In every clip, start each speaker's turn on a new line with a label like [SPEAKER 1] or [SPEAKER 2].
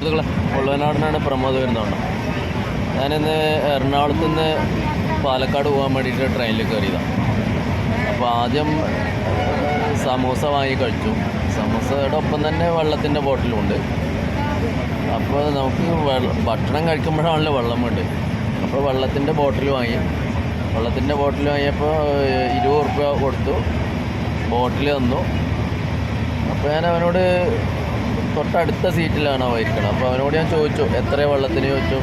[SPEAKER 1] സുഹൃത്തുക്കളെ കൊള്ളുവനാടിനാണ് പ്രമോദ് വരുന്നതാണ് ഞാനിന്ന് എറണാകുളത്ത് നിന്ന് പാലക്കാട് പോകാൻ വേണ്ടിയിട്ട് ട്രെയിനിൽ കയറിയതാണ് അപ്പോൾ ആദ്യം സമോസ വാങ്ങി കഴിച്ചു. സമൂസയുടെ ഒപ്പം തന്നെ വെള്ളത്തിന്റെ ബോട്ടിലുണ്ട് അപ്പോൾ നമുക്ക് ഭക്ഷണം കഴിക്കുമ്പോഴാണല്ലോ വെള്ളം വേണ്ടത്. അപ്പോൾ വെള്ളത്തിന്റെ ബോട്ടിൽ വാങ്ങി. വെള്ളത്തിന്റെ ബോട്ടിൽ വാങ്ങിയപ്പോൾ ഇരുപത് റുപ്യ കൊടുത്തു. ബോട്ടിൽ തന്നു. അപ്പോൾ ഞാൻ അവനോട് തൊട്ടടുത്ത സീറ്റിലാണ് അവ ഇരിക്കണം അപ്പോൾ അവനോട് ഞാൻ ചോദിച്ചു എത്ര വെള്ളത്തിന്? ചോദിച്ചു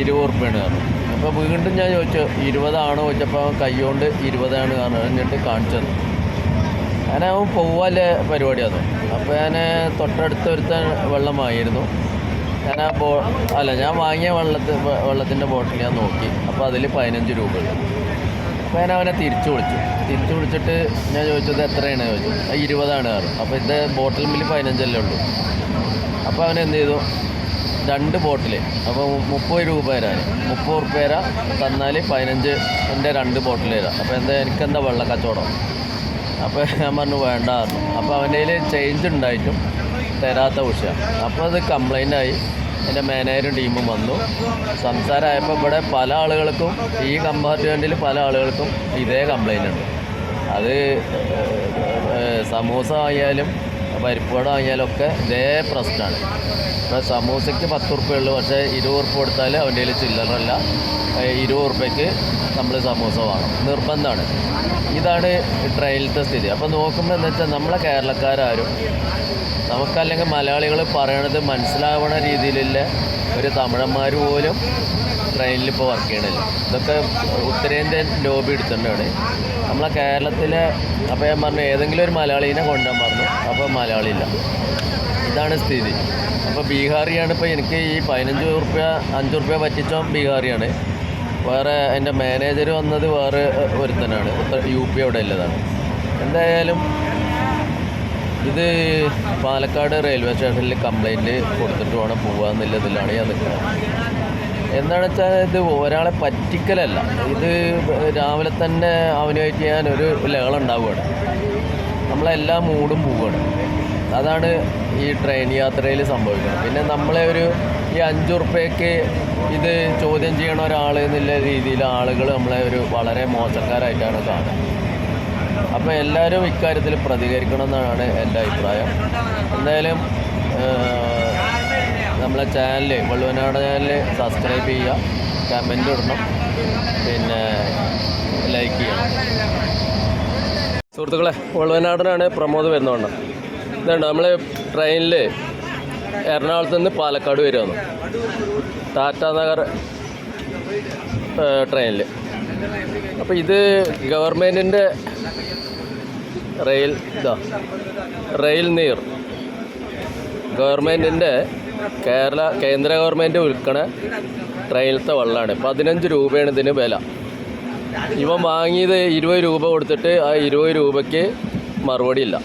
[SPEAKER 1] ഇരുപത് ഉറുപ്പ്യാണ് കാരണം അപ്പോൾ വീണ്ടും ഞാൻ ചോദിച്ചു ഇരുപതാണോ? ചോദിച്ചപ്പോൾ അവൻ കൈകൊണ്ട് ഇരുപതാണ് എന്നിട്ട് കാണിച്ചു തന്നു. ഞാൻ അവൻ പോവാല്ലേ പരിപാടിയാണ് അപ്പോൾ ഞാൻ തൊട്ടടുത്ത് ഒരുത്തൻ വെള്ളം വാങ്ങിയിരുന്നു. ഞാൻ ആ ബോ അല്ല ഞാൻ വാങ്ങിയ വെള്ളത്തിൽ വെള്ളത്തിന്റെ ബോട്ടിൽ ഞാൻ നോക്കി. അപ്പോൾ അതിൽ പതിനഞ്ച് രൂപയുള്ളൂ ഞാൻ അവനെ തിരിച്ചു വിളിച്ചു. തിരിച്ചു വിളിച്ചിട്ട് ഞാൻ ചോദിച്ചത് എത്രയാണ്? ചോദിച്ചു "ആ, ഇരുപതാണ് പറഞ്ഞു. അപ്പോൾ ഇത് ബോട്ടിൽ മില്ല് പതിനഞ്ചല്ലേ ഉള്ളൂ. അപ്പോൾ അവൻ എന്ത് ചെയ്തു? രണ്ട് ബോട്ടിൽ അപ്പോൾ മുപ്പത് രൂപ തരാൻ മുപ്പത് ഉറുപ്പ്യ തരാം. തന്നാൽ പതിനഞ്ച് എന്റെ രണ്ട് ബോട്ടിൽ തരാം. അപ്പോൾ എന്താ എനിക്കെന്താ വെള്ള കച്ചവടം? അപ്പോൾ ഞാൻ പറഞ്ഞു വേണ്ട പറഞ്ഞു. അപ്പോൾ അവന്റെ കയ്യിൽ ചേഞ്ച് ഉണ്ടായിട്ടും തരാത്ത വിഷയം. അപ്പോൾ അത് കംപ്ലൈന്റ് ആയി. എന്റെ മാനേജറും ടീമും വന്നു. സംസാരമായപ്പോൾ ഇവിടെ പല ആളുകൾക്കും ഈ കമ്പാർട്ട്മെന്റിൽ പല ആളുകൾക്കും ഇതേ കംപ്ലൈന്റ് ഉണ്ട്. അത് സമൂസ ആയാലും പരിപ്പുവട ആയാലും ഒക്കെ ഇതേ പ്രശ്നമാണ്. ഇപ്പോൾ സമൂസയ്ക്ക് പത്ത് ഉറുപ്പ്യ ഉള്ളൂ. പക്ഷേ ഇരുപത് ഉറുപ്പ്യ കൊടുത്താൽ അവന്റെ കയ്യിൽ ചില്ലറല്ല ഇരുപത് ഉറുപ്പ്യക്ക് നമ്മൾ സമൂസ വാങ്ങണം. നിർബന്ധമാണ്. ഇതാണ് ട്രെയിനിലത്തെ സ്ഥിതി. അപ്പോൾ നോക്കുമ്പോൾ എന്താ വെച്ചാൽ നമ്മളെ കേരളക്കാരും നമുക്കല്ലെങ്കിൽ മലയാളികൾ പറയണത് മനസ്സിലാവണ രീതിയിലുള്ള ഒരു തമിഴന്മാർ പോലും ട്രെയിനിൽ ഇപ്പോൾ വർക്ക് ചെയ്യണില്ല. ഇതൊക്കെ ഉത്തരേന്ത്യൻ ലോബി എടുത്തിട്ടാണ് നമ്മളെ കേരളത്തിലെ അപ്പോൾ ഞാൻ പറഞ്ഞു ഏതെങ്കിലും ഒരു മലയാളീനെ കൊണ്ടുവരാൻ പറഞ്ഞു. അപ്പോൾ മലയാളി ഇല്ല. ഇതാണ് സ്ഥിതി. അപ്പോൾ ബീഹാറിയാണ് ഇപ്പോൾ എനിക്ക് ഈ പതിനഞ്ച് റുപ്യ അഞ്ച് റുപ്യ പറ്റിച്ചോ ബീഹാറിയാണ്. വേറെ എന്റെ മാനേജർ വന്നത് വേറെ ഒരുത്തനാണ്. യു പി അവിടെ ഉള്ളതാണ്. എന്തായാലും ഇത് പാലക്കാട് റെയിൽവേ സ്റ്റേഷനിൽ കംപ്ലൈന്റ് കൊടുത്തിട്ട് വേണം പോകാമെന്നുള്ളതിലാണ് ഞാൻ നിൽക്കുന്നത്. എന്താണെന്ന് വെച്ചാൽ ഇത് ഒരാളെ പറ്റിക്കലല്ല. ഇത് രാവിലെ തന്നെ അവനുമായിട്ട് ഞാൻ ഒരു ലഹളുണ്ടാവുകയാണ്. നമ്മളെല്ലാ മൂടും പോവുകയാണ്. അതാണ് ഈ ട്രെയിൻ യാത്രയിൽ സംഭവിക്കുന്നത്. പിന്നെ നമ്മളെ ഒരു ഈ അഞ്ച് ഉറുപ്പ്യക്ക് ഇത് ചോദ്യം ചെയ്യണ ഒരാൾ എന്നുള്ള രീതിയിൽ ആളുകൾ നമ്മളെ ഒരു വളരെ മോശക്കാരായിട്ടാണ് കാണുന്നത്. അപ്പോൾ എല്ലാവരും ഇക്കാര്യത്തിൽ പ്രതികരിക്കണം എന്നാണ് എന്റെ അഭിപ്രായം. എന്തായാലും നമ്മളെ ചാനൽ വള്ളുവനാട് ചാനൽ സബ്സ്ക്രൈബ് ചെയ്യുക കമന്റ് ഇടണം പിന്നെ ലൈക്ക് ചെയ്യണം. സുഹൃത്തുക്കളെ വള്ളുവനാടനാണ് പ്രമോദ് വരുന്നതുകൊണ്ട്. ഇതുണ്ട് നമ്മൾ ട്രെയിനിൽ എറണാകുളത്ത് നിന്ന് പാലക്കാട് വരുമെന്ന് ടാറ്റ നഗർ ട്രെയിനിൽ അപ്പോൾ ഇത് ഗവൺമെന്റിന്റെ റെയിൽ ഇതാ റെയിൽ നീർ. ഗവൺമെന്റിന്റെ കേരള കേന്ദ്ര ഗവൺമെന്റ് വിൽക്കണ ട്രെയിനിലത്തെ വെള്ളമാണ് പതിനഞ്ച് രൂപയാണ് ഇതിന് വില. ഇവൻ വാങ്ങിയത് ഇരുപത് രൂപ കൊടുത്തിട്ട് ആ ഇരുപത് രൂപയ്ക്ക് മറുപടി ഇല്ല.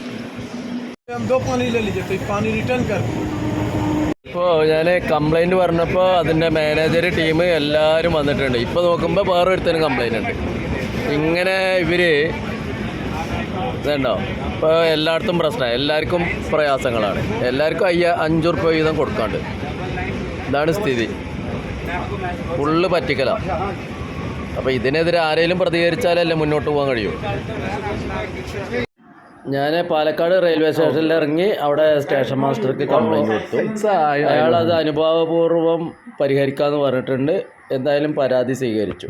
[SPEAKER 1] ഇപ്പോൾ ഞാൻ കംപ്ലൈന്റ് പറഞ്ഞപ്പോൾ അതിന്റെ മാനേജർ ടീം എല്ലാവരും വന്നിട്ടുണ്ട്. ഇപ്പോൾ നോക്കുമ്പോൾ വേറെ ഒരുത്തനും കംപ്ലൈന്റ് ഉണ്ട്. ഇങ്ങനെ ഇവർ ഇതുണ്ടോ? ഇപ്പോൾ എല്ലായിടത്തും പ്രശ്നമാണ് എല്ലാവർക്കും പ്രയാസങ്ങളാണ്. എല്ലാവർക്കും അയ്യ അഞ്ചു റുപ്യ വീതം കൊടുക്കാണ്ട്. ഇതാണ് സ്ഥിതി. ഫുള്ള് പറ്റിക്കലാണ് അപ്പോൾ ഇതിനെതിരെ ആരെങ്കിലും പ്രതികരിച്ചാലല്ലേ മുന്നോട്ട് പോകാൻ കഴിയൂ. ഞാൻ പാലക്കാട് റെയിൽവേ സ്റ്റേഷനിൽ ഇറങ്ങി അവിടെ സ്റ്റേഷൻ മാസ്റ്റർക്ക് കംപ്ലൈന്റ് കൊടുത്തു. അയാൾ അത് അനുഭാവപൂർവം പരിഹരിക്കാമെന്ന് പറഞ്ഞിട്ടുണ്ട്. എന്തായാലും പരാതി സ്വീകരിച്ചു.